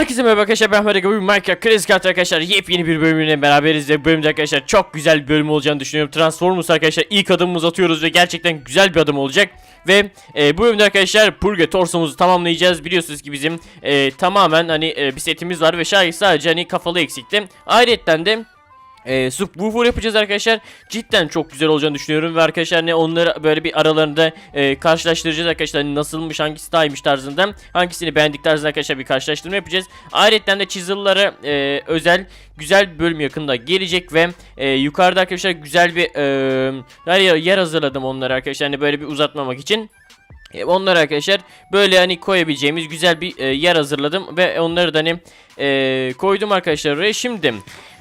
Herkese merhaba arkadaşlar ben Mehmet Bugün Minecraft Kriz Kart arkadaşlar yepyeni bir bölümüyle beraberiz ve bölümde arkadaşlar çok güzel bir bölüm olacağını düşünüyorum. Transformers arkadaşlar ilk adımımızı atıyoruz ve gerçekten güzel bir adım olacak. Ve e, bu bölümde arkadaşlar Purge torsomuzu tamamlayacağız. Biliyorsunuz ki bizim e, tamamen hani e, bir setimiz var ve şarkı sadece hani kafalı eksikti. Ayrıca de e, subwoofer yapacağız arkadaşlar. Cidden çok güzel olacağını düşünüyorum ve arkadaşlar ne onları böyle bir aralarında e, karşılaştıracağız arkadaşlar. Nasılmış, hangisi daha iyiymiş tarzında. Hangisini beğendik tarzında arkadaşlar bir karşılaştırma yapacağız. Ayrıca de chisel'lara e, özel güzel bir bölüm yakında gelecek ve e, yukarıda arkadaşlar güzel bir e, yer, hazırladım onlara arkadaşlar. Hani böyle bir uzatmamak için. E, Onları arkadaşlar böyle hani koyabileceğimiz güzel bir e, yer hazırladım ve onları da hani e, koydum arkadaşlar oraya. Şimdi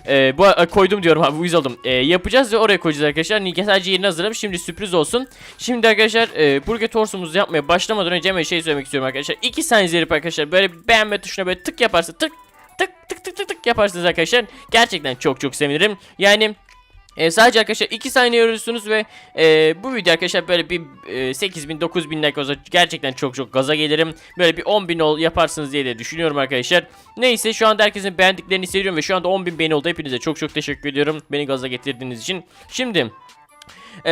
e, bu e, koydum diyorum abi uyuz oldum. E, yapacağız ve oraya koyacağız arkadaşlar. Hani sadece yerini hazırladım. Şimdi sürpriz olsun. Şimdi arkadaşlar e, burger torsumuzu yapmaya başlamadan önce hemen şey söylemek istiyorum arkadaşlar. 2 saniye verip arkadaşlar böyle beğenme tuşuna böyle tık yaparsa tık tık tık tık tık yaparsınız arkadaşlar. Gerçekten çok çok sevinirim. Yani e, sadece arkadaşlar 2 saniye yürürsünüz ve e, bu video arkadaşlar böyle bir e, 8000 9000 like olsa gerçekten çok çok gaza gelirim. Böyle bir 10.000 ol yaparsınız diye de düşünüyorum arkadaşlar. Neyse şu anda herkesin beğendiklerini hissediyorum ve şu anda 10.000 beğeni oldu. Hepinize çok çok teşekkür ediyorum beni gaza getirdiğiniz için. Şimdi ee,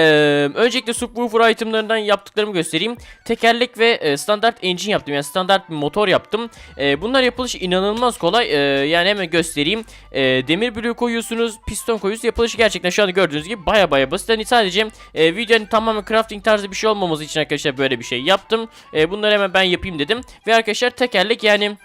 öncelikle subwoofer itemlarından yaptıklarımı göstereyim. Tekerlek ve e, standart engine yaptım. Yani standart bir motor yaptım. E, bunlar yapılışı inanılmaz kolay. E, yani hemen göstereyim. E, demir bloğu koyuyorsunuz, piston koyuyorsunuz. Yapılışı gerçekten şu anda gördüğünüz gibi baya baya basit. Hani sadece e, videonun tamamen crafting tarzı bir şey olmaması için arkadaşlar böyle bir şey yaptım. E, bunları hemen ben yapayım dedim. Ve arkadaşlar tekerlek yani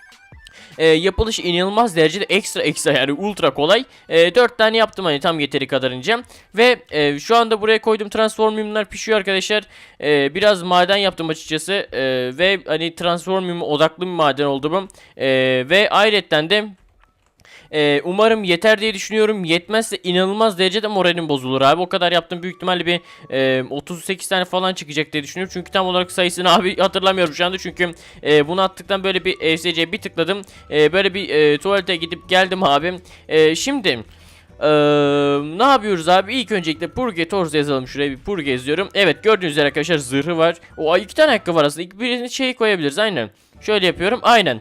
e, yapılış inanılmaz derecede ekstra ekstra yani ultra kolay. E, 4 tane yaptım hani tam yeteri kadarınca. Ve e, şu anda buraya koyduğum transformumlar pişiyor arkadaşlar. E, biraz maden yaptım açıkçası. E, ve hani transformum odaklı bir maden oldu bu. E, ve ayrıca de ee, umarım yeter diye düşünüyorum. Yetmezse inanılmaz derecede moralim bozulur abi. O kadar yaptım büyük ihtimalle bir e, 38 tane falan çıkacak diye düşünüyorum. Çünkü tam olarak sayısını abi hatırlamıyorum şu anda. Çünkü e, bunu attıktan böyle bir ESC bir tıkladım. E, böyle bir e, tuvalete gidip geldim abi. E, şimdi ee, ne yapıyoruz abi? İlk öncelikle Purge Torz yazalım şuraya bir Purge yazıyorum. Evet gördüğünüz üzere arkadaşlar zırhı var. O iki tane ayakkabı var aslında. İlk birini şey koyabiliriz aynen. Şöyle yapıyorum aynen.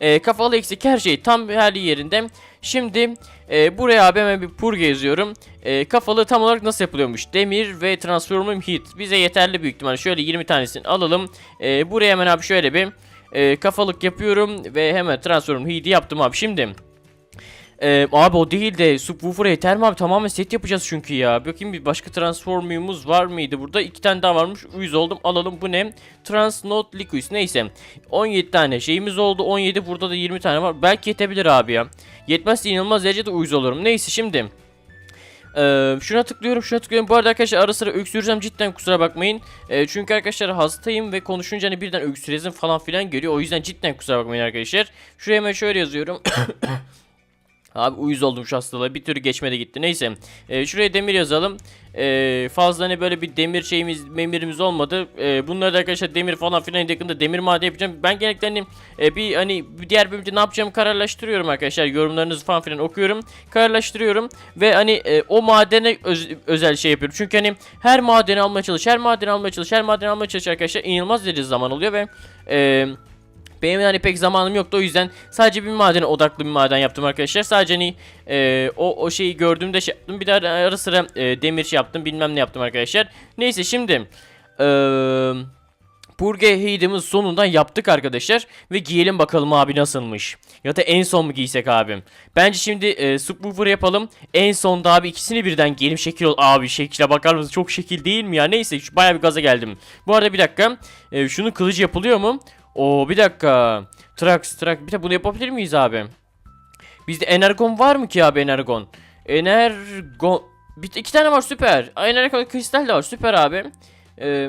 E, kafalı eksik her şey tam her yerinde. Şimdi e, buraya abi hemen bir purge yazıyorum. E, kafalı tam olarak nasıl yapılıyormuş? Demir ve transformum heat. Bize yeterli büyük ihtimalle. Şöyle 20 tanesini alalım. E, buraya hemen abi şöyle bir e, kafalık yapıyorum ve hemen transformum heat'i yaptım abi. Şimdi ee, abi o değil de subwoofer yeter mi abi? Tamamen set yapacağız çünkü ya. Bakayım bir başka transformumuz var mıydı burada? İki tane daha varmış. Uyuz oldum. Alalım. Bu ne? Transnode Liquid. Neyse. 17 tane şeyimiz oldu. 17 burada da 20 tane var. Belki yetebilir abi ya. Yetmezse inanılmaz derecede uyuz olurum. Neyse şimdi. Ee, şuna tıklıyorum şuna tıklıyorum. Bu arada arkadaşlar ara sıra öksüreceğim cidden kusura bakmayın. Ee, çünkü arkadaşlar hastayım ve konuşunca hani birden öksüresim falan filan geliyor. O yüzden cidden kusura bakmayın arkadaşlar. Şuraya hemen şöyle yazıyorum. Abi uyuz oldum şu hastalığa. Bir türlü geçmedi gitti. Neyse. Ee, şuraya demir yazalım. Ee, fazla hani böyle bir demir şeyimiz, memirimiz olmadı. Ee, bunları da arkadaşlar demir falan filan yakında demir madde yapacağım. Ben genellikle hani e, bir hani bir diğer bölümde ne yapacağımı kararlaştırıyorum arkadaşlar. Yorumlarınızı falan filan okuyorum. Kararlaştırıyorum ve hani e, o madene öz- özel şey yapıyorum. Çünkü hani her madeni almaya çalış, her madeni almaya çalış, her madeni almaya çalış arkadaşlar inanılmaz derecede zaman oluyor ve eee benim hani pek zamanım yoktu o yüzden sadece bir madene odaklı bir maden yaptım arkadaşlar. Sadece hani e, o, o şeyi gördüğümde şey yaptım. Bir de ara sıra e, demir şey yaptım bilmem ne yaptım arkadaşlar. Neyse şimdi e, Purge Heyd'imiz sonundan yaptık arkadaşlar. Ve giyelim bakalım abi nasılmış. Ya da en son mu giysek abim? Bence şimdi e, subwoofer yapalım. En sonda abi ikisini birden giyelim şekil ol. Abi şekile bakar mısın? Çok şekil değil mi ya? Neyse şu bayağı bir gaza geldim. Bu arada bir dakika. E, şunun kılıcı yapılıyor mu? Oo bir dakika. Trax, Trax. Bir de bunu yapabilir miyiz abi? Bizde energon var mı ki abi energon? Energon. Bir, iki tane var süper. Energon kristal de var süper abi. Ee,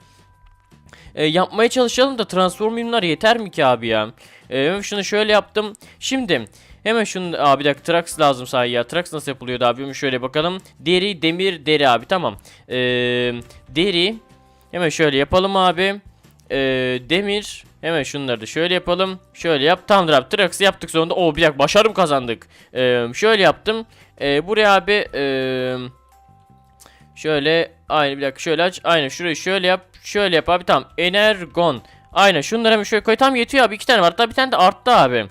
e, yapmaya çalışalım da transformumlar yeter mi ki abi ya? Ee, şunu şöyle yaptım. Şimdi hemen şunu abi bir dakika Trax lazım sahi ya. Trax nasıl yapılıyordu abi? Şöyle bakalım. Deri, demir, deri abi tamam. Ee, deri. Hemen şöyle yapalım abi e, demir. Hemen şunları da şöyle yapalım. Şöyle yap. Tamamdır abi. Trax'ı yaptık sonunda. Oo bir dakika başarım kazandık. E, şöyle yaptım. E, buraya abi e, şöyle aynı bir dakika şöyle aç. Aynen şurayı şöyle yap. Şöyle yap abi tamam. Energon. Aynen şunları hemen şöyle koy. Tam yetiyor abi. iki tane var. Hatta bir tane de arttı abi.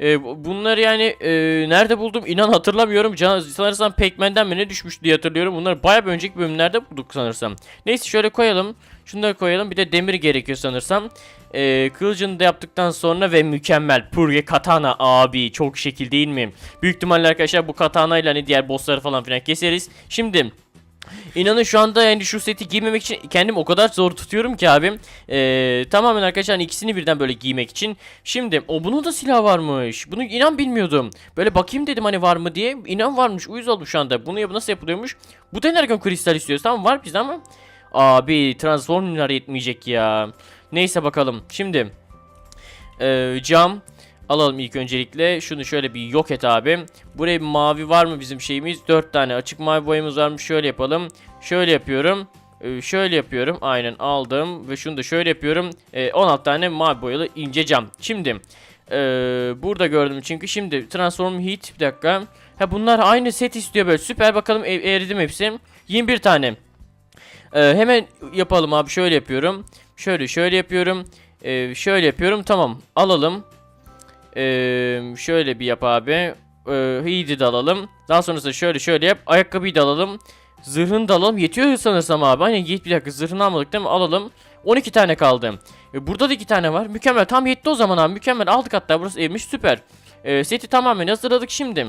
Ee, bu- bunları yani e, nerede buldum inan hatırlamıyorum. Can, sanırsam Pac-Man'den mi ne düşmüş diye hatırlıyorum. Bunları bayağı önceki bölümlerde bulduk sanırsam. Neyse şöyle koyalım. Şunları koyalım. Bir de demir gerekiyor sanırsam. Ee, kılıcını da yaptıktan sonra ve mükemmel. Purge katana abi. Çok şekil değil mi? Büyük ihtimalle arkadaşlar bu katana ile hani diğer bossları falan filan keseriz. Şimdi İnanın şu anda yani şu seti giymemek için kendimi o kadar zor tutuyorum ki abim. Ee, tamamen arkadaşlar hani ikisini birden böyle giymek için. Şimdi o bunun da silah varmış. Bunu inan bilmiyordum. Böyle bakayım dedim hani var mı diye. İnan varmış. Uyuz oldum şu anda. Bunu nasıl yapılıyormuş? Bu da energon kristal istiyoruz. Tamam var bizde ama. Abi transformlar yetmeyecek ya. Neyse bakalım. Şimdi ee, cam alalım ilk öncelikle. Şunu şöyle bir yok et abi. Buraya bir mavi var mı bizim şeyimiz? 4 tane açık mavi boyamız varmış. Şöyle yapalım. Şöyle yapıyorum. Ee, şöyle yapıyorum. Aynen aldım. Ve şunu da şöyle yapıyorum. Ee, 16 tane mavi boyalı ince cam. Şimdi ee, burada gördüm çünkü şimdi Transform Heat bir dakika. Ha bunlar aynı set istiyor böyle. Süper bakalım e- eridim hepsi. 21 tane. Ee, hemen yapalım abi. Şöyle yapıyorum. Şöyle şöyle yapıyorum. Ee, şöyle yapıyorum. Tamam. Alalım. Ee, şöyle bir yap abi. Ee, Heat'i de alalım. Daha sonrasında şöyle şöyle yap. Ayakkabıyı da alalım. Zırhını da alalım. Yetiyor sanırsam abi. Hani git bir dakika zırhını almadık değil mi? Alalım. 12 tane kaldı. Ee, burada da 2 tane var. Mükemmel. Tam yetti o zaman abi. Mükemmel. Aldık hatta. Burası evmiş. Süper. Ee, seti tamamen hazırladık şimdi.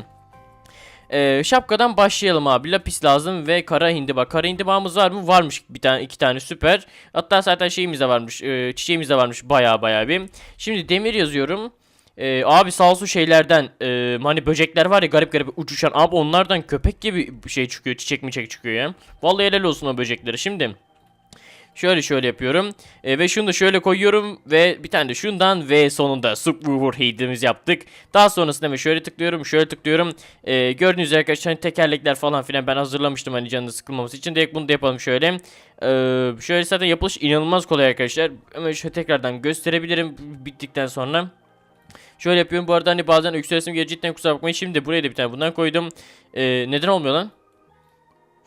Ee, şapkadan başlayalım abi. Lapis lazım ve kara hindiba. Kara hindibamız var mı? Varmış bir tane iki tane süper. Hatta zaten şeyimiz de varmış. E, çiçeğimiz de varmış baya baya bir. Şimdi demir yazıyorum. Ee, abi sağ olsun şeylerden e, hani böcekler var ya garip garip uçuşan abi onlardan köpek gibi şey çıkıyor çiçek mi çiçek çıkıyor ya. Vallahi helal olsun o böcekleri şimdi. Şöyle şöyle yapıyorum. E, ve şunu da şöyle koyuyorum ve bir tane de şundan ve sonunda subwoofer head'imizi yaptık. Daha sonrasında şöyle tıklıyorum, şöyle tıklıyorum. E, gördüğünüz üzere arkadaşlar hani tekerlekler falan filan ben hazırlamıştım hani canını sıkılmaması için. Direkt bunu da yapalım şöyle. E, şöyle zaten yapılış inanılmaz kolay arkadaşlar. Hemen şöyle tekrardan gösterebilirim bittikten sonra. Şöyle yapıyorum bu arada hani bazen öksüresim geliyor kusura bakmayın. Şimdi buraya da bir tane bundan koydum. E, neden olmuyor lan?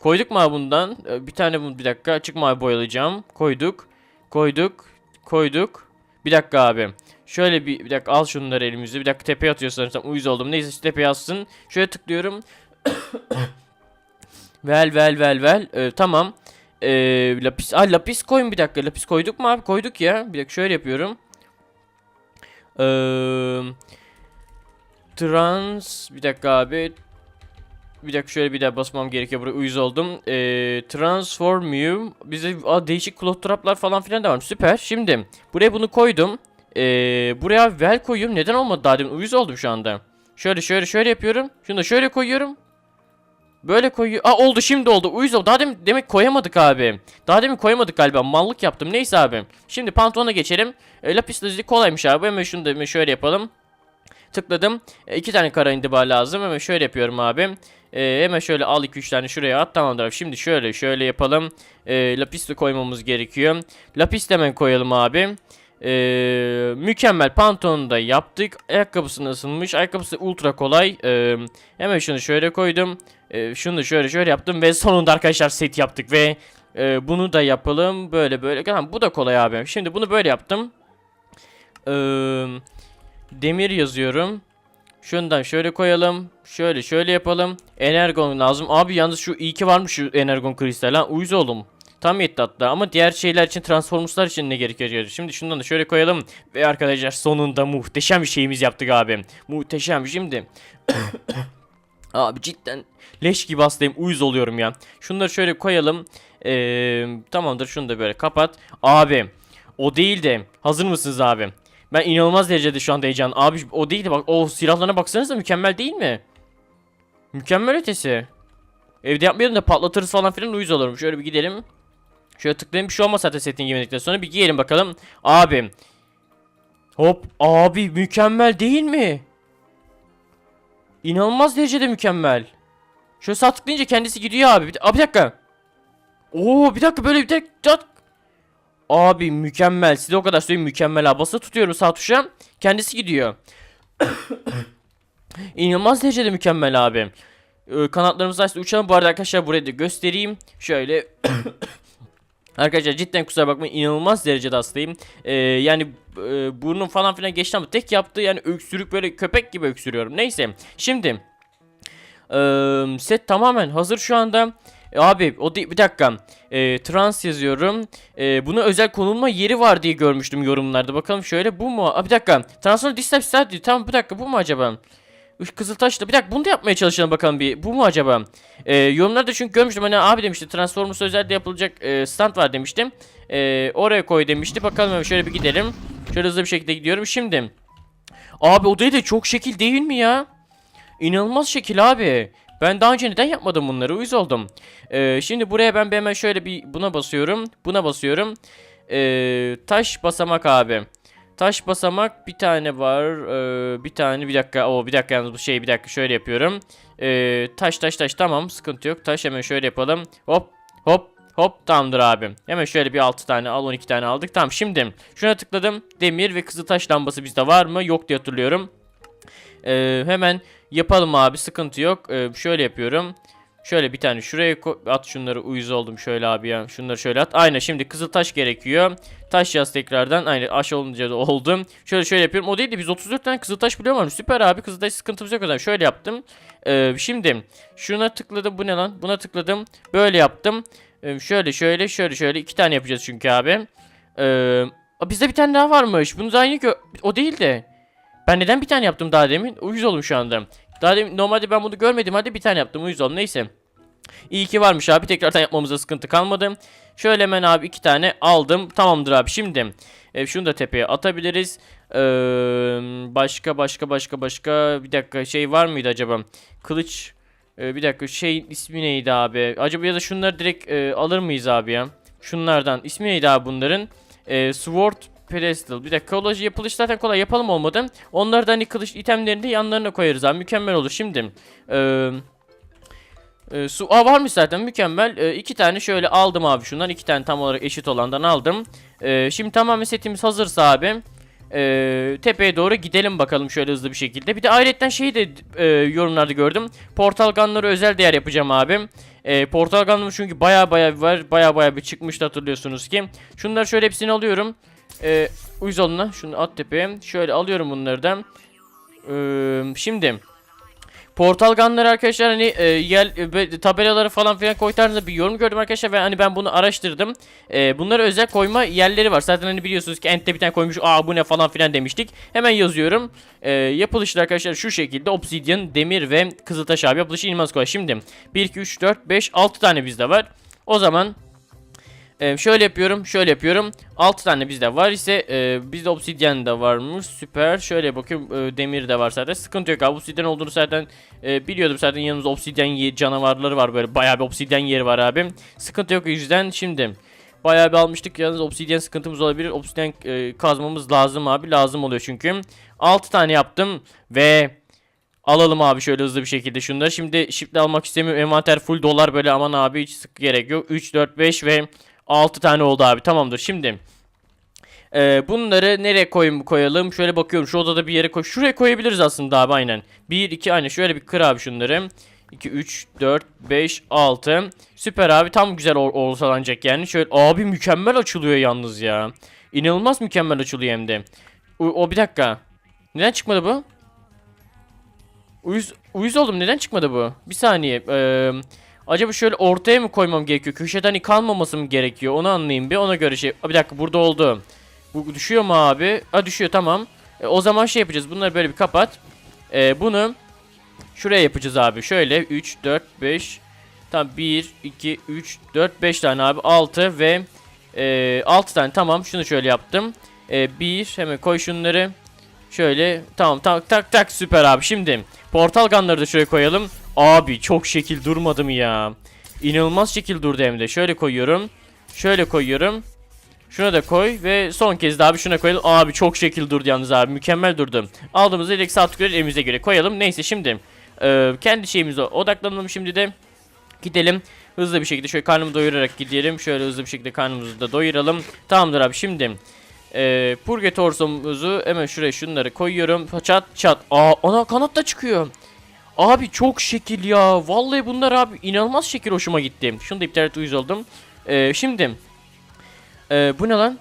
Koyduk mu bundan? Ee, Bir tane bu bir dakika açık mavi boyalayacağım. Koyduk. Koyduk. Koyduk. Bir dakika abi. Şöyle bir, bir dakika al şunları elimizde. Bir dakika tepeye atıyor sanırsam. Uyuz oldum. Neyse şu tepeye atsın. Şöyle tıklıyorum. vel vel vel vel. Ee, tamam. Ee, lapis. Aa lapis koyun bir dakika. Lapis koyduk mu abi? Koyduk ya. Bir dakika şöyle yapıyorum. Ee, trans. Bir dakika abi. Bir dakika şöyle bir daha basmam gerekiyor. Buraya uyuz oldum. Ee, Transformium. Bize aa, değişik cloth traplar falan filan da var. Süper. Şimdi buraya bunu koydum. Ee, buraya vel koyuyorum. Neden olmadı daha demin? Uyuz oldum şu anda. Şöyle şöyle şöyle yapıyorum. Şunu da şöyle koyuyorum. Böyle koyuyor. Aa oldu şimdi oldu. Uyuz oldu. Daha demin demek koyamadık abi. Daha demin koyamadık galiba. Mallık yaptım. Neyse abi. Şimdi pantolona geçelim. E, lapis lazuli kolaymış abi. Hemen şunu da şöyle yapalım. Tıkladım. E, iki tane kara indiba lazım. Hemen şöyle yapıyorum abi. E, hemen şöyle al 2-3 tane şuraya at. Tamamdır abi. Şimdi şöyle şöyle yapalım. E, lapis de koymamız gerekiyor. Lapis de hemen koyalım abi. E, mükemmel pantolonu da yaptık. Ayakkabısını ısınmış. Ayakkabısı ultra kolay. E, hemen şunu şöyle koydum. E, şunu şöyle şöyle yaptım. Ve sonunda arkadaşlar set yaptık. Ve e, bunu da yapalım. Böyle böyle. Tamam, bu da kolay abi. Şimdi bunu böyle yaptım. Eee demir yazıyorum. Şundan şöyle koyalım. Şöyle şöyle yapalım. Energon lazım. Abi yalnız şu iyi ki varmış şu energon kristal ha. Uyuz oğlum. Tam yetti hatta ama diğer şeyler için transformuslar için ne gerekiyor? Şimdi şundan da şöyle koyalım. Ve arkadaşlar sonunda muhteşem bir şeyimiz yaptık abi. Muhteşem şimdi. abi cidden leş gibi hastayım. Uyuz oluyorum ya. Şunları şöyle koyalım. Ee, tamamdır şunu da böyle kapat. Abi o değil de hazır mısınız abi? Ben inanılmaz derecede şu anda heyecan. Abi o değil de bak o silahlarına baksanıza mükemmel değil mi? Mükemmel ötesi. Evde yapmayalım da patlatırız falan filan uyuz olurum. Şöyle bir gidelim. Şöyle tıklayayım bir şey olmaz zaten setini giymedikten sonra bir giyelim bakalım. Abi. Hop abi mükemmel değil mi? İnanılmaz derecede mükemmel. Şöyle sağ tıklayınca kendisi gidiyor abi. Abi bir dakika. Oo bir dakika böyle bir dakika. Abi mükemmel. Size o kadar söyleyeyim mükemmel abi. Basa tutuyorum sağ tuşa. Kendisi gidiyor. İnanılmaz derecede mükemmel abi. Ee, kanatlarımız açtı uçalım. Bu arada arkadaşlar burayı da göstereyim. Şöyle. Arkadaşlar cidden kusura bakmayın inanılmaz derecede hastayım. Ee, yani e, burnum falan filan geçti ama tek yaptığı yani öksürük böyle köpek gibi öksürüyorum. Neyse şimdi ee, set tamamen hazır şu anda. E, abi o değil bir dakika. Ee, trans yazıyorum. Ee, buna özel konulma yeri var diye görmüştüm yorumlarda. Bakalım şöyle bu mu? Aa, bir dakika. Transfer Start diyor. Tamam bir dakika bu mu acaba? Kızıltaş'ta bir dakika bunu da yapmaya çalışalım bakalım bir. Bu mu acaba? Ee, yorumlarda çünkü görmüştüm hani abi demişti Transformers özelde yapılacak e, stand var demiştim. Ee, oraya koy demişti. Bakalım şöyle bir gidelim. Şöyle hızlı bir şekilde gidiyorum. Şimdi. Abi odayı da çok şekil değil mi ya? İnanılmaz şekil abi. Ben daha önce neden yapmadım bunları? Uyuz oldum. Ee, şimdi buraya ben bir hemen şöyle bir buna basıyorum. Buna basıyorum. Ee, taş basamak abi. Taş basamak bir tane var. Ee, bir tane bir dakika. O bir dakika yalnız bu şey bir dakika şöyle yapıyorum. Ee, taş taş taş tamam sıkıntı yok. Taş hemen şöyle yapalım. Hop hop hop tamamdır abi. Hemen şöyle bir 6 tane al 12 tane aldık. Tamam şimdi şuna tıkladım. Demir ve kızıl taş lambası bizde var mı? Yok diye hatırlıyorum. Ee, hemen yapalım abi sıkıntı yok. Ee, şöyle yapıyorum. Şöyle bir tane şuraya at şunları uyuz oldum şöyle abi ya. Şunları şöyle at. Aynen şimdi kızıl taş gerekiyor. Taş yaz tekrardan. Aynen aş olunca da oldum. Şöyle şöyle yapıyorum. O değil de biz 34 tane kızıl taş biliyor muyum? Süper abi kızıl taş sıkıntımız yok o. Şöyle yaptım. Ee, şimdi şuna tıkladım. Bu ne lan? Buna tıkladım. Böyle yaptım. Ee, şöyle şöyle şöyle şöyle iki tane yapacağız çünkü abi. Ee, bizde bir tane daha varmış. Bunu daha yeni O değil de. Ben neden bir tane yaptım daha demin? Uyuz oldum şu anda. Daha demin normalde ben bunu görmedim. Hadi bir tane yaptım. Uyuz oldum. Neyse. İyi ki varmış abi. Tekrardan yapmamıza sıkıntı kalmadı. Şöyle hemen abi iki tane aldım. Tamamdır abi. Şimdi e, şunu da tepeye atabiliriz. Ee, başka başka başka başka bir dakika şey var mıydı acaba? Kılıç e, bir dakika şey ismi neydi abi? Acaba ya da şunları direkt e, alır mıyız abi ya? Şunlardan. İsmi neydi abi bunların? E, Sword Pedestal. Bir dakika kolaj yapılış zaten kolay yapalım olmadı. Onları da hani kılıç itemlerini de yanlarına koyarız abi. Mükemmel olur. Şimdi eee e, su Aa, varmış zaten mükemmel. E, iki tane şöyle aldım abi şundan. iki tane tam olarak eşit olandan aldım. E, şimdi tamamen setimiz hazırsa abi. E, tepeye doğru gidelim bakalım şöyle hızlı bir şekilde. Bir de ayrıca şeyi de e, yorumlarda gördüm. Portal gunları özel değer yapacağım abi. E, portal gunlarım çünkü baya baya var. Baya baya bir çıkmıştı hatırlıyorsunuz ki. Şunları şöyle hepsini alıyorum. E, uyuz oluna. Şunu at tepeye. Şöyle alıyorum bunları da. E, şimdi... Portal gunları arkadaşlar hani e, yel e, be- tabelaları falan filan koy tarzında bir yorum gördüm arkadaşlar ve hani ben bunu araştırdım. E, bunlara özel koyma yerleri var. Zaten hani biliyorsunuz ki Ent'te bir tane koymuş. Aa bu ne falan filan demiştik. Hemen yazıyorum. E, yapılışı da arkadaşlar şu şekilde obsidian, demir ve kızıltaş abi yapılışı inanılmaz kolay. Şimdi 1 2 3 4 5 6 tane bizde var. O zaman ee, şöyle yapıyorum, şöyle yapıyorum. 6 tane bizde var ise e, bizde obsidyen de varmış. Süper. Şöyle bakıyorum e, demir de var zaten. Sıkıntı yok abi. Obsidyen olduğunu zaten e, biliyordum zaten yanımızda obsidyen ye- canavarları var böyle. Bayağı bir obsidyen yeri var abi. Sıkıntı yok yüzden şimdi Bayağı bir almıştık yalnız obsidyen sıkıntımız olabilir. Obsidyen e, kazmamız lazım abi. Lazım oluyor çünkü. 6 tane yaptım ve Alalım abi şöyle hızlı bir şekilde şunları. Şimdi shift'le almak istemiyorum. Envanter full dolar böyle aman abi hiç sık gerek yok. 3, 4, 5 ve 6 tane oldu abi. Tamamdır. Şimdi e, bunları nereye koyayım koyalım? Şöyle bakıyorum. Şu odada bir yere koy. Şuraya koyabiliriz aslında abi aynen. 1, 2 aynen. Şöyle bir kır abi şunları. 2, 3, 4, 5, 6. Süper abi. Tam güzel or ortalanacak yani. Şöyle abi mükemmel açılıyor yalnız ya. İnanılmaz mükemmel açılıyor hem de. O, o bir dakika. Neden çıkmadı bu? Uyuz, uyuz oldum. Neden çıkmadı bu? Bir saniye. Ee, acaba şöyle ortaya mı koymam gerekiyor? Köşeden hani kalmaması mı gerekiyor? Onu anlayayım bir. Ona göre şey. Aa, Bir dakika burada oldu. Bu düşüyor mu abi? Ha düşüyor tamam. E, o zaman şey yapacağız. Bunları böyle bir kapat. E, bunu şuraya yapacağız abi. Şöyle 3, 4, 5. Tam 1, 2, 3, 4, 5 tane abi. 6 ve e, 6 tane. Tamam şunu şöyle yaptım. E, 1 hemen koy şunları. Şöyle tamam tak tak tak süper abi. Şimdi portal gunları da şöyle koyalım. Abi çok şekil durmadı mı ya? İnanılmaz şekil durdu hem de. Şöyle koyuyorum. Şöyle koyuyorum. Şuna da koy ve son kez daha bir şuna koyalım. Abi çok şekil durdu yalnız abi. Mükemmel durdu. Aldığımızda direkt sağ tıklıyoruz elimize göre koyalım. Neyse şimdi e, kendi şeyimize odaklanalım şimdi de. Gidelim. Hızlı bir şekilde şöyle karnımı doyurarak gidelim. Şöyle hızlı bir şekilde karnımızı da doyuralım. Tamamdır abi şimdi. E, Purgators'umuzu hemen şuraya şunları koyuyorum. Çat çat. Aa ana kanat da çıkıyor. Abi çok şekil ya. Vallahi bunlar abi inanılmaz şekil hoşuma gitti. Şunu da iptal et uyuz oldum. E, şimdi Ee, bu ne lan?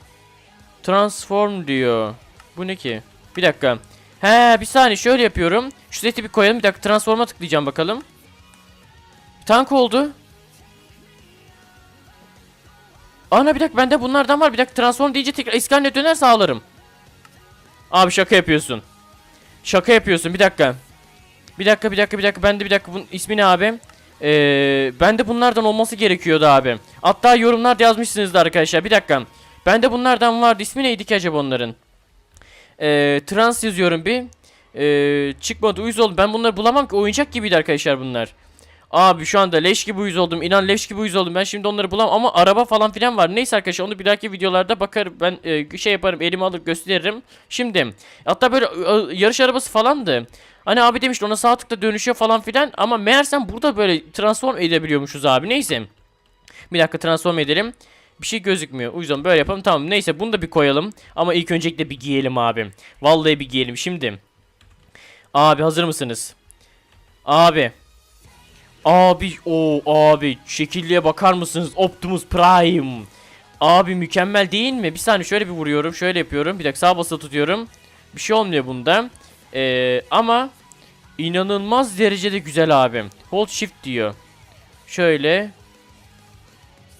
Transform diyor. Bu ne ki? Bir dakika. He bir saniye şöyle yapıyorum. Şu seti bir koyalım. Bir dakika transforma tıklayacağım bakalım. Tank oldu. Ana bir dakika bende bunlardan var. Bir dakika transform deyince tekrar eski haline dönerse ağlarım. Abi şaka yapıyorsun. Şaka yapıyorsun bir dakika. Bir dakika bir dakika bir dakika. Bende bir dakika bunun ismi ne abi? Ee, bende bunlardan olması gerekiyordu abi. Hatta yorumlarda yazmışsınızdı arkadaşlar. Bir dakika. Bende bunlardan vardı. İsmi neydi ki acaba onların? Ee, trans yazıyorum bir. Ee, çıkmadı uyuz oldum. Ben bunları bulamam ki. Oyuncak gibiydi arkadaşlar bunlar. Abi şu anda leş gibi uyuz oldum. İnan leş gibi uyuz oldum. Ben şimdi onları bulamam ama araba falan filan var. Neyse arkadaşlar onu bir dahaki videolarda bakarım. Ben e, şey yaparım elime alıp gösteririm. Şimdi hatta böyle e, yarış arabası falandı. Hani abi demişti ona sağ tıkla dönüşüyor falan filan ama meğersem burada böyle transform edebiliyormuşuz abi. Neyse. Bir dakika transform edelim. Bir şey gözükmüyor. O yüzden böyle yapalım. Tamam neyse bunu da bir koyalım. Ama ilk öncelikle bir giyelim abi. Vallahi bir giyelim şimdi. Abi hazır mısınız? Abi. Abi o abi şekilliğe bakar mısınız? Optimus Prime. Abi mükemmel değil mi? Bir saniye şöyle bir vuruyorum. Şöyle yapıyorum. Bir dakika sağ basılı tutuyorum. Bir şey olmuyor bunda. Ee, ama inanılmaz derecede güzel abi. Hold shift diyor. Şöyle.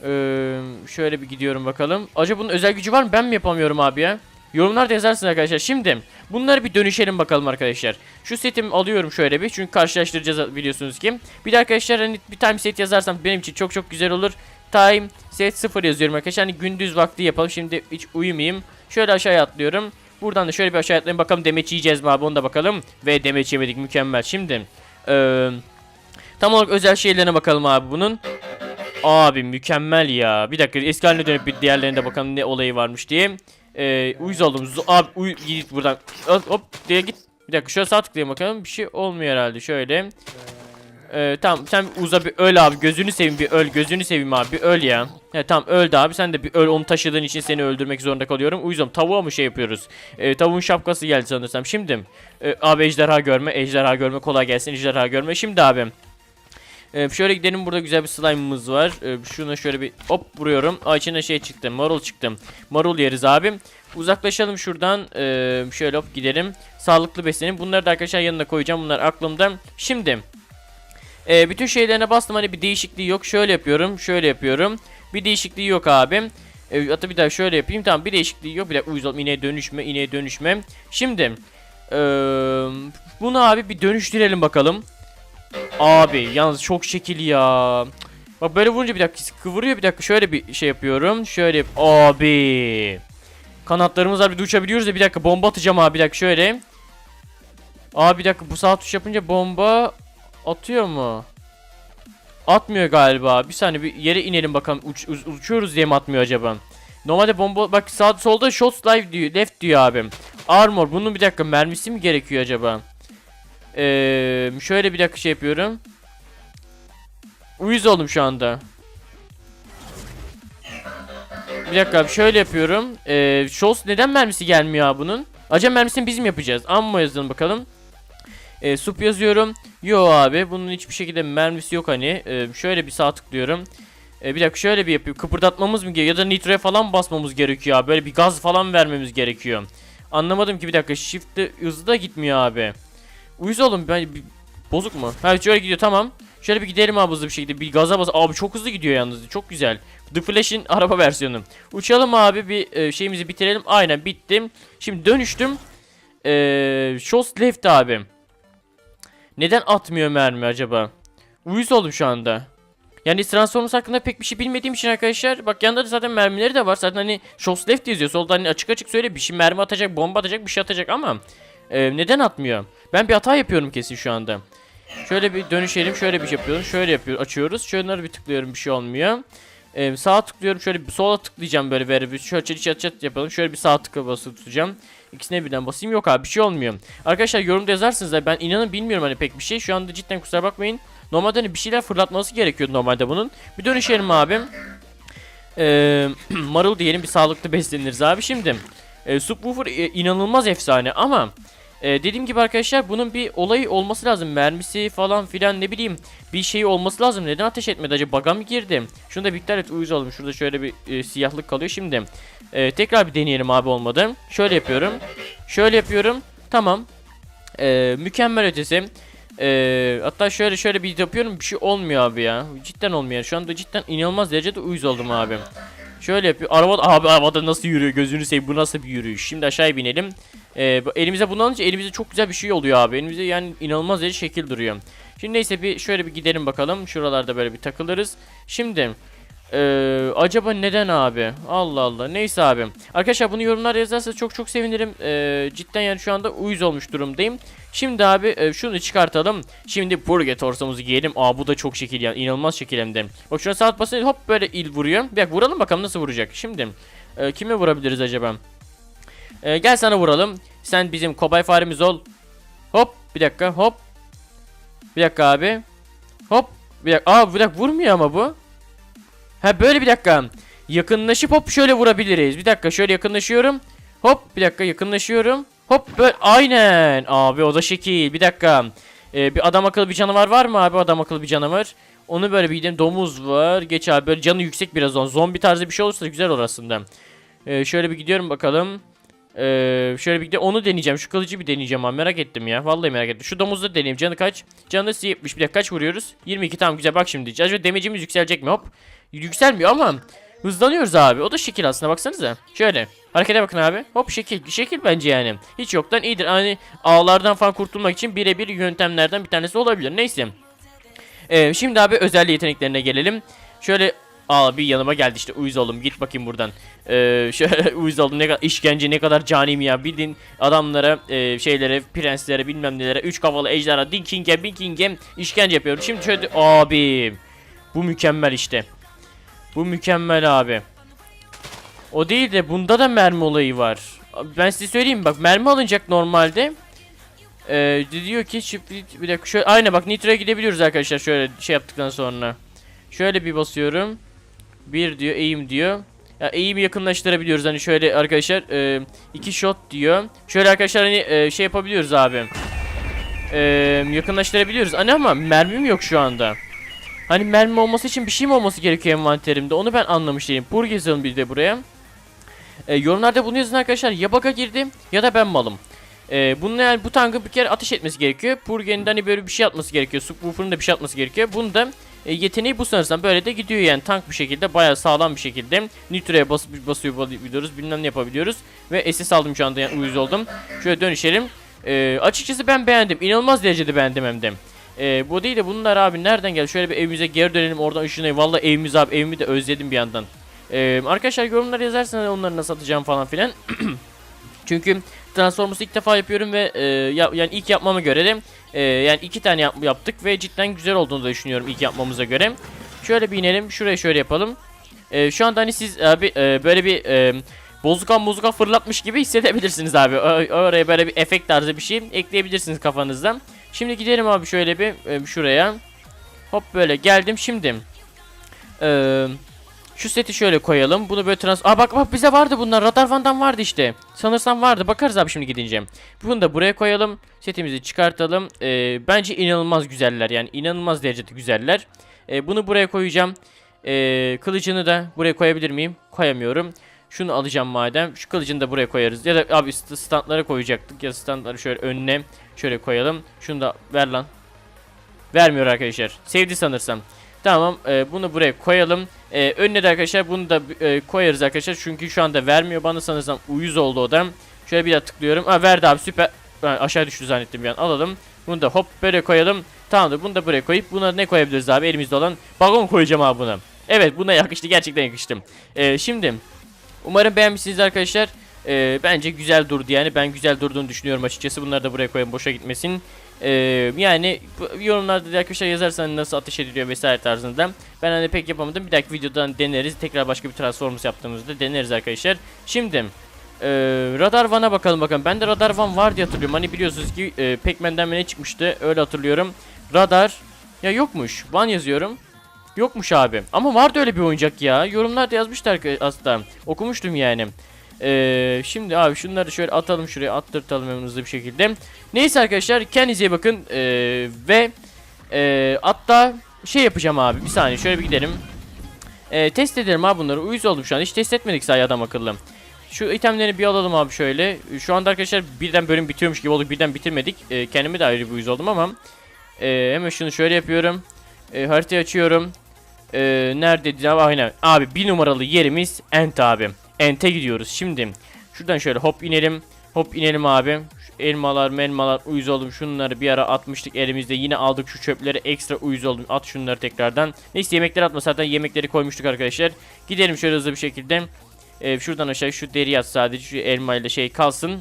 Ee, şöyle bir gidiyorum bakalım. Acaba bunun özel gücü var mı? Ben mi yapamıyorum abi ya? Yorumlarda yazarsın arkadaşlar. Şimdi bunları bir dönüşelim bakalım arkadaşlar. Şu setimi alıyorum şöyle bir. Çünkü karşılaştıracağız biliyorsunuz ki. Bir de arkadaşlar hani bir time set yazarsam benim için çok çok güzel olur. Time set 0 yazıyorum arkadaşlar. Hani gündüz vakti yapalım. Şimdi hiç uyumayayım. Şöyle aşağıya atlıyorum. Buradan da şöyle bir aşağı atlayayım. Bakalım demeç yiyeceğiz mi abi onu da bakalım. Ve demeç yemedik mükemmel. Şimdi eee tam olarak özel şeylerine bakalım abi bunun. Abi mükemmel ya. Bir dakika eski haline dönüp bir diğerlerine bakalım ne olayı varmış diye. Ee, uyuz oldum. Z- abi uy git buradan. Hop diye git. Bir dakika şöyle sağ tıklayayım bakalım. Bir şey olmuyor herhalde şöyle. Ee, tamam sen uza bir öl abi. Gözünü seveyim bir öl. Gözünü seveyim abi bir öl ya. He tamam öldü abi. Sen de bir öl. Onu taşıdığın için seni öldürmek zorunda kalıyorum. Uyuzum tavuğa mı şey yapıyoruz? Ee, tavuğun şapkası geldi sanırsam. Şimdi e, abi ejderha görme. Ejderha görme. Kolay gelsin ejderha görme. Şimdi abi. Ee, şöyle gidelim burada güzel bir slime'ımız var. Ee, şuna şöyle bir hop vuruyorum. Aa içine şey çıktı. Marul çıktı. Marul yeriz abi. Uzaklaşalım şuradan. Ee, şöyle hop gidelim. Sağlıklı beslenin. Bunları da arkadaşlar yanına koyacağım. Bunlar aklımda. Şimdi. Ee, bütün şeylerine bastım. Hani bir değişikliği yok. Şöyle yapıyorum. Şöyle yapıyorum. Bir değişikliği yok abi. Ee, hatta bir daha şöyle yapayım. Tamam bir değişikliği yok. Bir dakika uyuz. İneğe dönüşme. ineğe dönüşme. Şimdi. ee, bunu abi bir dönüştürelim bakalım. Abi yalnız çok şekil ya. Bak böyle vurunca bir dakika kıvırıyor bir dakika şöyle bir şey yapıyorum. Şöyle yap- abi. Kanatlarımız var bir de uçabiliyoruz ya bir dakika bomba atacağım abi bir dakika şöyle. Abi bir dakika bu sağ tuş yapınca bomba atıyor mu? Atmıyor galiba. Bir saniye bir yere inelim bakalım. Uç, uç- uçuyoruz diye mi atmıyor acaba? Normalde bomba bak sağ solda shots live diyor. Left diyor abim. Armor bunun bir dakika mermisi mi gerekiyor acaba? Ee, şöyle bir dakika şey yapıyorum. Uyuz oldum şu anda. Bir dakika abi şöyle yapıyorum. Ee, Shows neden mermisi gelmiyor bunun? Acaba mermisini biz mi yapacağız? Ammo yazalım bakalım. Ee, sup yazıyorum. Yo abi bunun hiçbir şekilde mermisi yok hani. Ee, şöyle bir sağ tıklıyorum. Ee, bir dakika şöyle bir yapayım. Kıpırdatmamız mı gerekiyor? Ya da nitroya falan basmamız gerekiyor abi. Böyle bir gaz falan vermemiz gerekiyor. Anlamadım ki bir dakika. Shift'te hızlı da gitmiyor abi. Uyuz oğlum ben bozuk mu? Ha şöyle gidiyor tamam. Şöyle bir gidelim abi hızlı bir şekilde. Bir gaza bas. Abi çok hızlı gidiyor yalnız. Çok güzel. The Flash'in araba versiyonu. Uçalım abi bir e, şeyimizi bitirelim. Aynen bittim. Şimdi dönüştüm. Eee left abi. Neden atmıyor mermi acaba? Uyuz oldum şu anda. Yani Transformers hakkında pek bir şey bilmediğim için arkadaşlar bak yanında da zaten mermileri de var. Zaten hani Shots left yazıyor. Solda hani açık açık söyle bir şey mermi atacak, bomba atacak, bir şey atacak ama e, neden atmıyor? Ben bir hata yapıyorum kesin şu anda. Şöyle bir dönüşelim. Şöyle bir şey yapıyorum. Şöyle yapıyor, açıyoruz. Şunları bir tıklıyorum bir şey olmuyor. Ee, sağa tıklıyorum. Şöyle bir sola tıklayacağım böyle veri. Şöyle çat çat çat yapalım. Şöyle bir sağ tıkla basılı tutacağım. İkisine birden basayım. Yok abi bir şey olmuyor. Arkadaşlar yorumda yazarsınız da ben inanın bilmiyorum hani pek bir şey. Şu anda cidden kusura bakmayın. Normalde hani bir şeyler fırlatması gerekiyordu normalde bunun. Bir dönüşelim abim. Ee, marul diyelim bir sağlıklı besleniriz abi. Şimdi e, subwoofer e, inanılmaz efsane ama Ee, dediğim gibi arkadaşlar bunun bir olayı olması lazım. Mermisi falan filan ne bileyim bir şeyi olması lazım. Neden ateş etmedi acaba? Baga mı girdi? Şunu da bir iptal et uyuz oldum. Şurada şöyle bir e, siyahlık kalıyor. Şimdi e, tekrar bir deneyelim abi olmadı. Şöyle yapıyorum. Şöyle yapıyorum. Tamam. E, mükemmel ötesi. E, hatta şöyle şöyle bir yapıyorum. Bir şey olmuyor abi ya. Cidden olmuyor. Şu anda cidden inanılmaz derecede uyuz oldum abi. Şöyle yapıyor. Araba abi arabada nasıl yürüyor? Gözünü seveyim. Bu nasıl bir yürüyüş? Şimdi aşağıya binelim. Bu- elimize bunu alınca elimize çok güzel bir şey oluyor abi. Elimize yani inanılmaz derece şekil duruyor. Şimdi neyse bir şöyle bir gidelim bakalım. Şuralarda böyle bir takılırız. Şimdi ee, acaba neden abi? Allah Allah. Neyse abi. Arkadaşlar bunu yorumlar yazarsanız çok çok sevinirim. Ee, cidden yani şu anda uyuz olmuş durumdayım. Şimdi abi e, şunu çıkartalım. Şimdi Purgators'umuzu giyelim. Aa bu da çok şekil yani. inanılmaz şekil hem de. Bak şuna saat basınca hop böyle il vuruyor. Bir dakika vuralım bakalım nasıl vuracak. Şimdi e, kime vurabiliriz acaba? E, gel sana vuralım. Sen bizim kobay faremiz ol. Hop bir dakika hop. Bir dakika abi. Hop. Bir dakika. Aa bir dakika vurmuyor ama bu. Ha böyle bir dakika. Yakınlaşıp hop şöyle vurabiliriz. Bir dakika şöyle yakınlaşıyorum. Hop bir dakika yakınlaşıyorum. Hop böyle aynen. Abi o da şekil. Bir dakika. Ee, bir adam akıllı bir canavar var mı abi adam akıllı bir canavar? Onu böyle bir gidelim. Domuz var. Geç abi böyle canı yüksek biraz on. Zombi tarzı bir şey olursa güzel olur aslında. Ee, şöyle bir gidiyorum bakalım. Ee, şöyle bir de onu deneyeceğim. Şu kılıcı bir deneyeceğim abi. Merak ettim ya. Vallahi merak ettim. Şu domuzu da deneyeyim. Canı kaç? Canı da 70. Bir dakika kaç vuruyoruz? 22 tamam güzel. Bak şimdi. Acaba demecimiz yükselecek mi? Hop. Yükselmiyor ama hızlanıyoruz abi. O da şekil aslında baksanıza. Şöyle. Harekete bakın abi. Hop şekil. Şekil bence yani. Hiç yoktan iyidir. Hani ağlardan falan kurtulmak için birebir yöntemlerden bir tanesi olabilir. Neyse. Ee, şimdi abi özel yeteneklerine gelelim. Şöyle Abi yanıma geldi işte uyuz oldum git bakayım buradan. Ee, şöyle uyuz oldum ne kadar işkence ne kadar canim ya bildiğin adamlara e, şeylere prenslere bilmem nelere üç kafalı ejderha dinking'e binking'e işkence yapıyorum. Şimdi şöyle abi bu mükemmel işte. Bu mükemmel abi. O değil de bunda da mermi olayı var. Ben size söyleyeyim bak mermi alınacak normalde. Ee, diyor ki bir dakika şöyle aynı bak nitro'ya gidebiliyoruz arkadaşlar şöyle şey yaptıktan sonra. Şöyle bir basıyorum. Bir diyor eğim diyor. Ya eğimi yakınlaştırabiliyoruz hani şöyle arkadaşlar e, iki shot diyor. Şöyle arkadaşlar hani e, şey yapabiliyoruz abi. E, yakınlaştırabiliyoruz. Hani ama mermim yok şu anda. Hani mermi olması için bir şey mi olması gerekiyor envanterimde? Onu ben anlamış değilim. Pur yazalım bir de buraya. E, yorumlarda bunu yazın arkadaşlar. Ya bug'a girdim ya da ben malım. E, bunun yani bu tankın bir kere ateş etmesi gerekiyor. Purgen'in hani böyle bir şey atması gerekiyor. Subwoofer'ın da bir şey atması gerekiyor. Bunu da e, yeteneği bu sanırsam böyle de gidiyor yani. Tank bir şekilde bayağı sağlam bir şekilde. Nitro'ya bas basıyor biliyoruz bilmem ne yapabiliyoruz. Ve SS aldım şu anda yani uyuz oldum. Şöyle dönüşelim. E, açıkçası ben beğendim. İnanılmaz derecede beğendim hem de. E, bu değil de bunlar abi nereden geldi? Şöyle bir evimize geri dönelim oradan ışınlayın valla evimiz abi evimi de özledim bir yandan. E, arkadaşlar yorumlar yazarsanız onları nasıl atacağım falan filan. Çünkü Transformers'ı ilk defa yapıyorum ve e, ya, yani ilk yapmama göre de e, yani iki tane yap- yaptık ve cidden güzel olduğunu da düşünüyorum ilk yapmamıza göre. Şöyle bir inelim, şuraya şöyle yapalım. E, şu anda hani siz abi e, böyle bir e, bozukan bozukan fırlatmış gibi hissedebilirsiniz abi. O- oraya böyle bir efekt tarzı bir şey ekleyebilirsiniz kafanızdan. Şimdi gidelim abi şöyle bir e, şuraya. Hop böyle geldim şimdi. Eee şu seti şöyle koyalım. Bunu böyle trans... Aa bak bak bize vardı bunlar. Radar Van'dan vardı işte. Sanırsam vardı. Bakarız abi şimdi gidince. Bunu da buraya koyalım. Setimizi çıkartalım. Ee, bence inanılmaz güzeller. Yani inanılmaz derecede güzeller. Ee, bunu buraya koyacağım. Ee, kılıcını da buraya koyabilir miyim? Koyamıyorum. Şunu alacağım madem. Şu kılıcını da buraya koyarız. Ya da abi st- standlara koyacaktık. Ya standları şöyle önüne şöyle koyalım. Şunu da ver lan. Vermiyor arkadaşlar. Sevdi sanırsam. Tamam e, bunu buraya koyalım. E, önüne de arkadaşlar bunu da e, koyarız arkadaşlar. Çünkü şu anda vermiyor bana sanırsam uyuz oldu o. Şöyle bir daha tıklıyorum. Ha verdi abi süper. Ben aşağı düştü zannettim bir an. Alalım. Bunu da hop böyle koyalım. Tamamdır bunu da buraya koyup buna ne koyabiliriz abi elimizde olan. Bagon koyacağım abi buna. Evet buna yakıştı gerçekten yakıştı. E, şimdi umarım beğenmişsiniz arkadaşlar. E, bence güzel durdu yani ben güzel durduğunu düşünüyorum açıkçası. Bunları da buraya koyalım boşa gitmesin. Ee, yani yorumlarda da arkadaşlar yazarsan nasıl ateş ediliyor vesaire tarzında. Ben hani pek yapamadım. Bir dahaki videodan deneriz. Tekrar başka bir Transformers yaptığımızda deneriz arkadaşlar. Şimdi ee, Radar Van'a bakalım bakalım. Ben de Radar Van var diye hatırlıyorum. Hani biliyorsunuz ki e, Pac-Man'den ne çıkmıştı? Öyle hatırlıyorum. Radar ya yokmuş. Van yazıyorum. Yokmuş abi. Ama vardı öyle bir oyuncak ya. Yorumlarda yazmışlar aslında. Okumuştum yani. Ee, şimdi abi şunları şöyle atalım şuraya attırtalım hemen hızlı bir şekilde. Neyse arkadaşlar kendinize iyi bakın Ee, ve e, hatta şey yapacağım abi bir saniye şöyle bir gidelim. Ee, test edelim abi bunları uyuz oldum şu an hiç test etmedik sayı adam akıllı. Şu itemleri bir alalım abi şöyle. Şu anda arkadaşlar birden bölüm bitiyormuş gibi olduk birden bitirmedik. Ee, kendime de ayrı bir uyuz oldum ama ee, hemen şunu şöyle yapıyorum. Ee, haritayı açıyorum. Ee, neredeydi abi? Aynen. Abi bir numaralı yerimiz Ent abi. Ent'e gidiyoruz. Şimdi şuradan şöyle hop inelim. Hop inelim abi. Şu elmalar melmalar uyuz oldum. Şunları bir ara atmıştık elimizde. Yine aldık şu çöpleri ekstra uyuz oldum. At şunları tekrardan. Neyse yemekleri atma zaten yemekleri koymuştuk arkadaşlar. Gidelim şöyle hızlı bir şekilde. Ee, şuradan aşağı şu deri at sadece. Şu elma ile şey kalsın.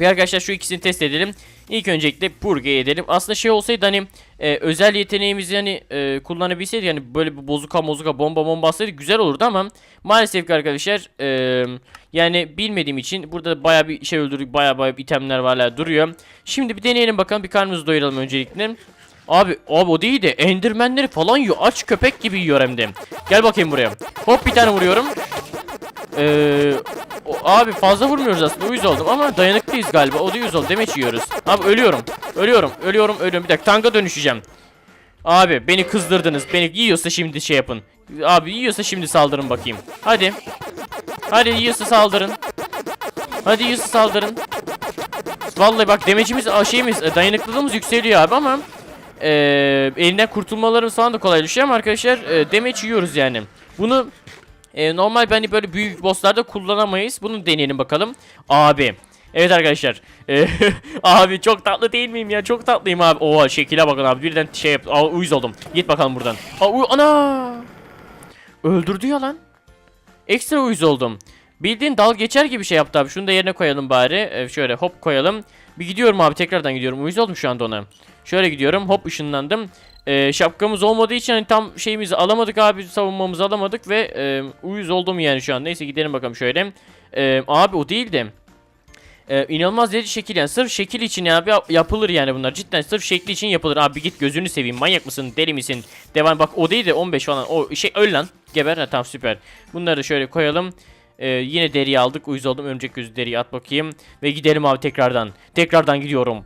Bir arkadaşlar şu ikisini test edelim. İlk öncelikle purge edelim. Aslında şey olsaydı hani e, özel yeteneğimizi hani e, kullanabilseydik yani böyle bir bozuka mozuka bomba bomba atsaydık güzel olurdu ama maalesef ki arkadaşlar e, yani bilmediğim için burada baya bir şey öldürdük baya baya itemler hala duruyor. Şimdi bir deneyelim bakalım bir karnımızı doyuralım öncelikle. Abi abi o değil de endirmenleri falan yiyor aç köpek gibi yiyor hem de. Gel bakayım buraya. Hop bir tane vuruyorum. Eee o- abi fazla vurmuyoruz aslında uyuz oldum ama dayanıklıyız galiba o da yüz oldu demeç yiyoruz. Abi ölüyorum ölüyorum ölüyorum ölüyorum bir dakika tanka dönüşeceğim. Abi beni kızdırdınız beni yiyorsa şimdi şey yapın. Abi yiyorsa şimdi saldırın bakayım. Hadi. Hadi yiyorsa saldırın. Hadi yiyorsa saldırın. Vallahi bak demecimiz şeyimiz e, dayanıklılığımız yükseliyor abi ama e, elinden kurtulmalarımız falan da kolay düşüyor ama arkadaşlar e, demeç yiyoruz yani. Bunu e, normal hani böyle büyük bosslarda kullanamayız. Bunu deneyelim bakalım. Abi. Evet arkadaşlar. E, abi çok tatlı değil miyim ya? Çok tatlıyım abi. Oha şekile bakın abi. Birden şey yap. Aa, uyuz oldum. Git bakalım buradan. Aa, uy- ana. Öldürdü ya lan. Ekstra uyuz oldum. Bildiğin dal geçer gibi şey yaptı abi. Şunu da yerine koyalım bari. E, şöyle hop koyalım. Bir gidiyorum abi tekrardan gidiyorum. Uyuz oldum şu anda ona. Şöyle gidiyorum. Hop ışınlandım. E, şapkamız olmadığı için hani tam şeyimizi alamadık abi. Savunmamızı alamadık ve e, uyuz oldum yani şu an. Neyse gidelim bakalım şöyle. E, abi o değil de. E, inanılmaz derece şekil yani. Sırf şekil için abi yap- yapılır yani bunlar. Cidden sırf şekli için yapılır. Abi git gözünü seveyim manyak mısın deli misin? Devam bak o değil de 15 falan. O şey öl lan. Geber. Ha tamam süper. Bunları da şöyle koyalım. Ee, yine deriyi aldık. Uyuz oldum. Örümcek gözü deriyi at bakayım. Ve gidelim abi tekrardan. Tekrardan gidiyorum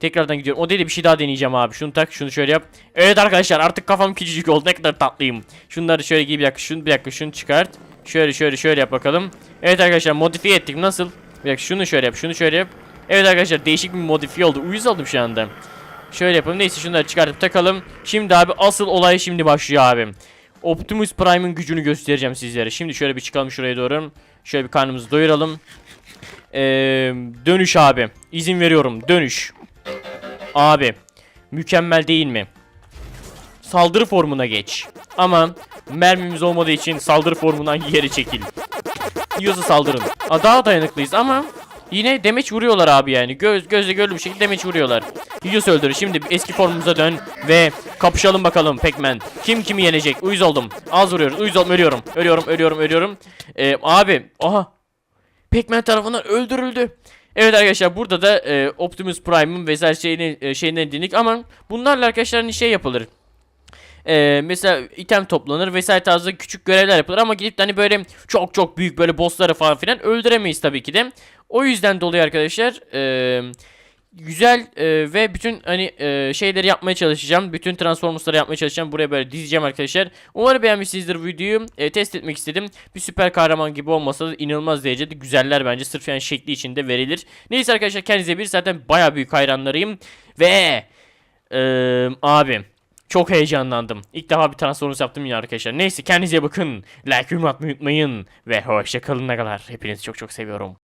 Tekrardan gidiyorum. O dedi bir şey daha deneyeceğim abi. Şunu tak, şunu şöyle yap. Evet arkadaşlar artık kafam küçücük oldu. Ne kadar tatlıyım. Şunları şöyle giy bir dakika. Şunu bir dakika şunu çıkart. Şöyle şöyle şöyle yap bakalım. Evet arkadaşlar modifiye ettik. Nasıl? Bir dakika şunu şöyle yap. Şunu şöyle yap. Evet arkadaşlar değişik bir modifiye oldu. Uyuz oldum şu anda. Şöyle yapalım. Neyse şunları çıkartıp takalım. Şimdi abi asıl olay şimdi başlıyor abi. Optimus Prime'ın gücünü göstereceğim sizlere. Şimdi şöyle bir çıkalım şuraya doğru. Şöyle bir karnımızı doyuralım. Ee, dönüş abi. İzin veriyorum. Dönüş. Abi mükemmel değil mi? Saldırı formuna geç. Ama mermimiz olmadığı için saldırı formundan geri çekil. Yiyorsa saldırın. Aa, daha dayanıklıyız ama yine demeç vuruyorlar abi yani. Göz gözle görülür bir şekilde demeç vuruyorlar. Yiyorsa öldürür. Şimdi eski formumuza dön ve kapışalım bakalım Pac-Man. Kim kimi yenecek? Uyuz oldum. Az vuruyoruz. Uyuz oldum. Ölüyorum. Ölüyorum. Ölüyorum. Ölüyorum. Ee, abi. Aha. Pac-Man tarafından öldürüldü. Evet arkadaşlar burada da e, Optimus Prime'ın vesaire şeyini e, şeyini dinledik ama bunlarla arkadaşlar hani şey yapılır. E, mesela item toplanır vesaire tarzı küçük görevler yapılır ama gidip de hani böyle çok çok büyük böyle bossları falan filan öldüremeyiz tabii ki de. O yüzden dolayı arkadaşlar e, güzel e, ve bütün hani e, şeyleri yapmaya çalışacağım. Bütün Transformers'ları yapmaya çalışacağım. Buraya böyle dizeceğim arkadaşlar. Umarım beğenmişsinizdir videoyu. E, test etmek istedim. Bir süper kahraman gibi olmasa da inanılmaz derecede güzeller bence. Sırf yani şekli içinde verilir. Neyse arkadaşlar kendinize bir zaten baya büyük hayranlarıyım. Ve e, abi çok heyecanlandım. İlk defa bir Transformers yaptım yine arkadaşlar. Neyse kendinize bakın. Like yorum atmayı unutmayın. Ve hoşça kalın kadar. Hepinizi çok çok seviyorum.